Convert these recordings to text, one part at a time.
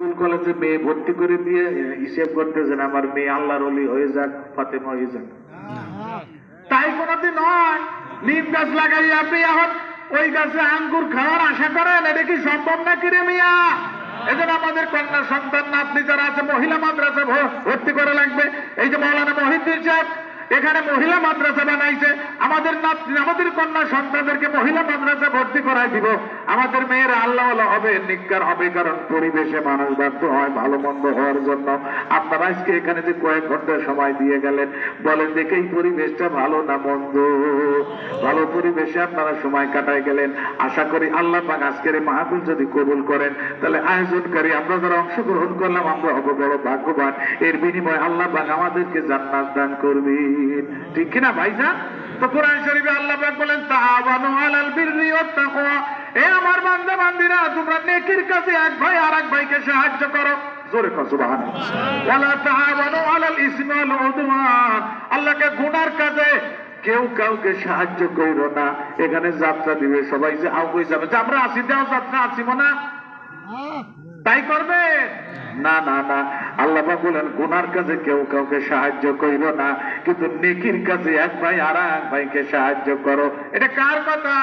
কলেজে মেয়ে ভর্তি করে দিয়ে হিসেব করতেছেন, আমার মেয়ে আল্লাহর অলি হয়ে যাক, ফাতেমা হয়ে যাক। তাই কোনদিন নয়, নিম গাছ লাগাই আপনি এখন ওই গাছে আঙ্গুর খাওয়ার আশা করেন, এটা কি সম্ভব নাকি রে মিয়া? এজন্য আমাদের কন্যা সন্তান আপনি যারা আছে, মহিলা মাদ্রাসা ভর্তি করা লাগবে। এই যে মৌলানা মহিদ্দিন সাহেব এখানে মহিলা মাদ্রাসা বানাইছে। আমাদের আমাদের কন্যা সন্তানদেরকে মহিলা মাদ্রাসা ভর্তি করাই দিব। আমাদের মেয়েরা আল্লাহ হবে, নিজ্ঞার হবে, কারণ পরিবেশে মানুষ ব্যর্থ হয়, ভালো মন্দ হওয়ার জন্য। আপনারা আজকে এখানে যে কয়েক ঘণ্টা সময় দিয়ে গেলেন, বলেন দেখে এই পরিবেশটা ভালো না মন্দ? ভালো পরিবেশে আপনারা সময় কাটায় গেলেন। আশা করি আল্লাহ পাক আজকের এই মাহফিল যদি কবুল করেন, তাহলে আয়োজনকারী আমরা যারা অংশগ্রহণ করলাম, আমরা হব বড় ভাগ্যবান। এর বিনিময়ে আল্লাহ পাক আমাদেরকে জান্নাত দান করবেন ঠিক কিনা ভাইজান তো কোরআন শরীফে আল্লাহ বলেন আলাল বিররি ওয়াত এ আমার বান্দা, বান্দিরা, তোমরা নেকির কাজে এক ভাই আর এক ভাইকে সাহায্য করো। জোরে কর ওয়ালা আলাল ইসমি ওয়াল উদওয়ান। আল্লাহকে গুনার কাজে কেউ কাউকে সাহায্য করো না। এখানে যাত্রা দিবে সবাই যে যাবে। আমরা আসি, দেও যাত্রা আসিব না? তাই করবে? না না না। আল্লাহ বলেন গুনার কাজে কেউ কাউকে সাহায্য করিল না, কিন্তু নেকির কাছে এক ভাই আর এক ভাইকে সাহায্য করো। এটা কার কথা?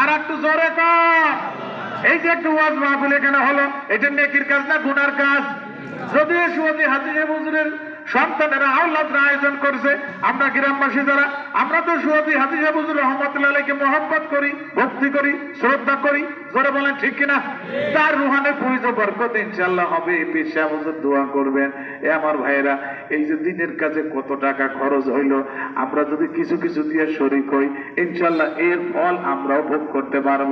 আর একটু জোরে এই যে একটু ওয়াজ মাহফিল এখানে হলো, এটা নেকির কাজ না গুনার কাজ? যদিও সুবাদী হাজিরে বুজুরের সন্তানেরা আল্লাহরা আয়োজন করছে। আমরা গ্রামবাসী যারা আমরা তো সুয়াদি হাজিরা বুজুর রহমতুল্লাহ আলাইকে মহব্বত করি ভক্তি করি শ্রদ্ধা করি। জোরে বলেন ঠিক কিনা? তার রুহানের পুরিজ বরকত ইনশাল্লাহ হবে। পেশা হুজুর দোয়া করবেন। এ আমার ভাইয়েরা এই যে দিনের কাজে কত টাকা খরচ হইল আমরা যদি কিছু কিছু দিয়ে শরিক হই ইনশাল্লাহ এর ফল আমরাও ভোগ করতে পারব।